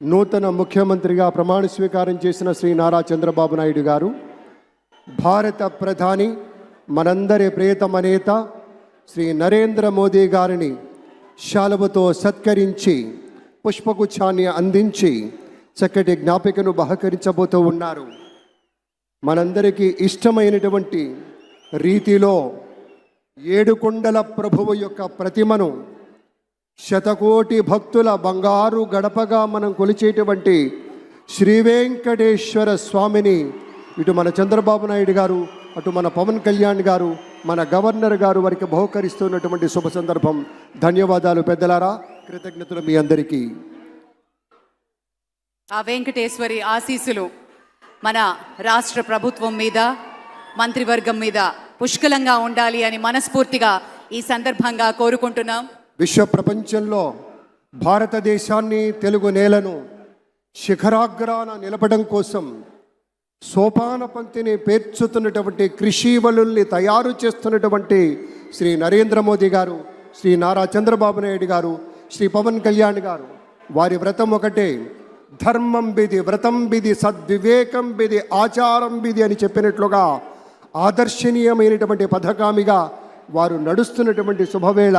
నూతన ముఖ్యమంత్రిగా ప్రమాణ స్వీకారం చేసిన శ్రీ నారా చంద్రబాబు నాయుడు గారు భారత ప్రధాని మనందరి ప్రియతమ నేత శ్రీ నరేంద్ర మోదీ గారిని శాలువతో సత్కరించి పుష్పగుచ్ఛాన్ని అందించి చక్కటి జ్ఞాపికను బహకరించబోతూ ఉన్నారు. మనందరికీ ఇష్టమైనటువంటి రీతిలో ఏడుకొండల ప్రభువు యొక్క ప్రతిమను శతకోటి భక్తుల బంగారు గడపగా మనం కొలిచేటువంటి శ్రీ వెంకటేశ్వర స్వామిని ఇటు మన చంద్రబాబు నాయుడు గారు అటు మన పవన్ కళ్యాణ్ గారు మన గవర్నర్ గారు వారికి బహుకరిస్తున్నటువంటి శుభ సందర్భం. ధన్యవాదాలు పెద్దలారా కృతజ్ఞతలు మీ అందరికీ. ఆ వెంకటేశ్వరి ఆశీస్సులు మన రాష్ట్ర ప్రభుత్వం మీద మంత్రివర్గం మీద పుష్కలంగా ఉండాలి అని మనస్ఫూర్తిగా ఈ సందర్భంగా కోరుకుంటున్నాం. విశ్వ ప్రపంచంలో భారతదేశాన్ని తెలుగు నేలను శిఖరాగ్రాన నిలపడం కోసం సోపాన పంక్తిని పేర్చుతున్నటువంటి కృషి వలుల్ని తయారు చేస్తున్నటువంటి శ్రీ నరేంద్ర మోదీ గారు శ్రీ నారా చంద్రబాబు నాయుడు గారు శ్రీ పవన్ కళ్యాణ్ గారు. వారి వ్రతం ఒకటే ధర్మం బిది వ్రతం బిది సద్వివేకం బిది ఆచారం బిది అని చెప్పినట్లుగా ఆదర్శనీయమైనటువంటి పథకామిగా వారు నడుస్తున్నటువంటి శుభవేళ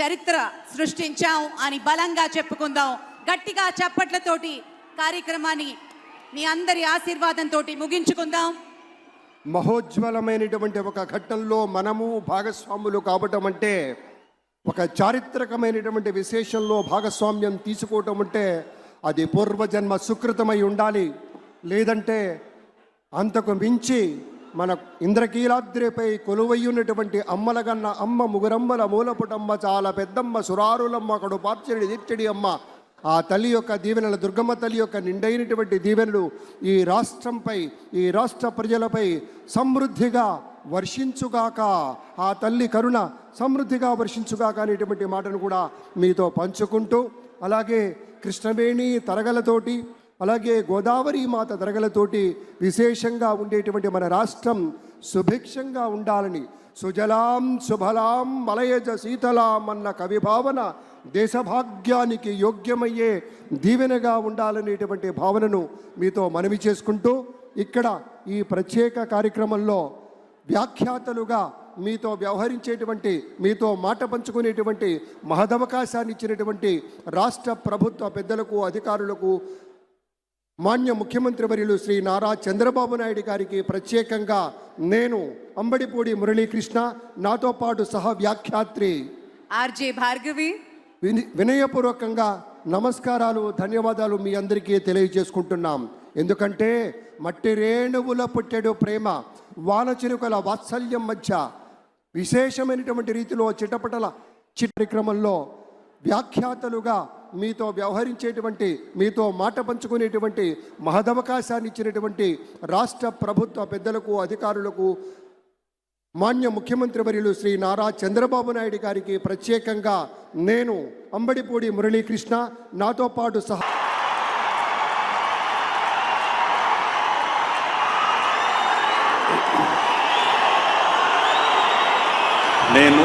చరిత్ర సృష్టించాం అని బలంగా చెప్పుకుందాం. గట్టిగా చప్పట్లతోటి కార్యక్రమాన్ని మీ అందరి ఆశీర్వాదంతో ముగించుకుందాం. మహోజ్వలమైనటువంటి ఒక ఘట్టంలో మనము భాగస్వాములు కావటం అంటే ఒక చారిత్రకమైనటువంటి విశేషంలో భాగస్వామ్యం తీసుకోవటం అంటే అది పూర్వజన్మ సుకృతమై ఉండాలి. లేదంటే అంతకు మించి మన ఇంద్రకీలాద్రిపై కొలువయ్యున్నటువంటి అమ్మలగన్న అమ్మ ముగురమ్మల మూలపుటమ్మ చాలా పెద్దమ్మ సురారులమ్మ అక్కడు పార్చడి దిచ్చడి అమ్మ. ఆ తల్లి యొక్క దీవెనలు దుర్గమ్మ తల్లి యొక్క నిండైనటువంటి దీవెనలు ఈ రాష్ట్రంపై ఈ రాష్ట్ర ప్రజలపై సమృద్ధిగా వర్షించుగాక. ఆ తల్లి కరుణ సమృద్ధిగా వర్షించుగాక అనేటువంటి మాటను కూడా మీతో పంచుకుంటూ అలాగే కృష్ణవేణి తరగలతోటి అలాగే గోదావరి మాత దరగలతోటి విశేషంగా ఉండేటువంటి మన రాష్ట్రం సుభిక్షంగా ఉండాలని సుజలాం శుభలాం మలయజ శీతలాం అన్న కవిభావన దేశభాగ్యానికి యోగ్యమయ్యే దీవెనగా ఉండాలనేటువంటి భావనను మీతో మనవి చేసుకుంటూ ఇక్కడ ఈ ప్రత్యేక కార్యక్రమంలో వ్యాఖ్యాతలుగా మీతో వ్యవహరించేటువంటి మీతో మాట పంచుకునేటువంటి మహదవకాశాన్ని ఇచ్చినటువంటి రాష్ట్ర ప్రభుత్వ పెద్దలకు అధికారులకు మాన్య ముఖ్యమంత్రి వర్యులు శ్రీ నారా చంద్రబాబు నాయుడు గారికి ప్రత్యేకంగా నేను అంబడిపూడి మురళీకృష్ణ నాతో పాటు సహ వ్యాఖ్యాత్రి ఆర్జే భార్గవి. విని వినయపూర్వకంగా నమస్కారాలు ధన్యవాదాలు మీ అందరికీ తెలియజేసుకుంటున్నాం. ఎందుకంటే మట్టి రేణువుల పుట్టెడు ప్రేమ వానచిరుకల వాత్సల్యం మధ్య విశేషమైనటువంటి రీతిలో చిటపటల చిత్రక్రమంలో వ్యాఖ్యాతలుగా మీతో వ్యవహరించేటువంటి మీతో మాట పంచుకునేటువంటి మహదవకాశాన్ని ఇచ్చినటువంటి రాష్ట్ర ప్రభుత్వ పెద్దలకు అధికారులకు మాన్య ముఖ్యమంత్రి వర్యులు శ్రీ నారా చంద్రబాబు నాయుడు గారికి ప్రత్యేకంగా నేను అంబడిపూడి మురళీకృష్ణ నాతో పాటు సహా నేను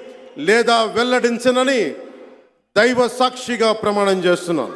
లేదా వెల్లడించనని దైవ సాక్షిగా ప్రమాణం చేస్తున్నాను.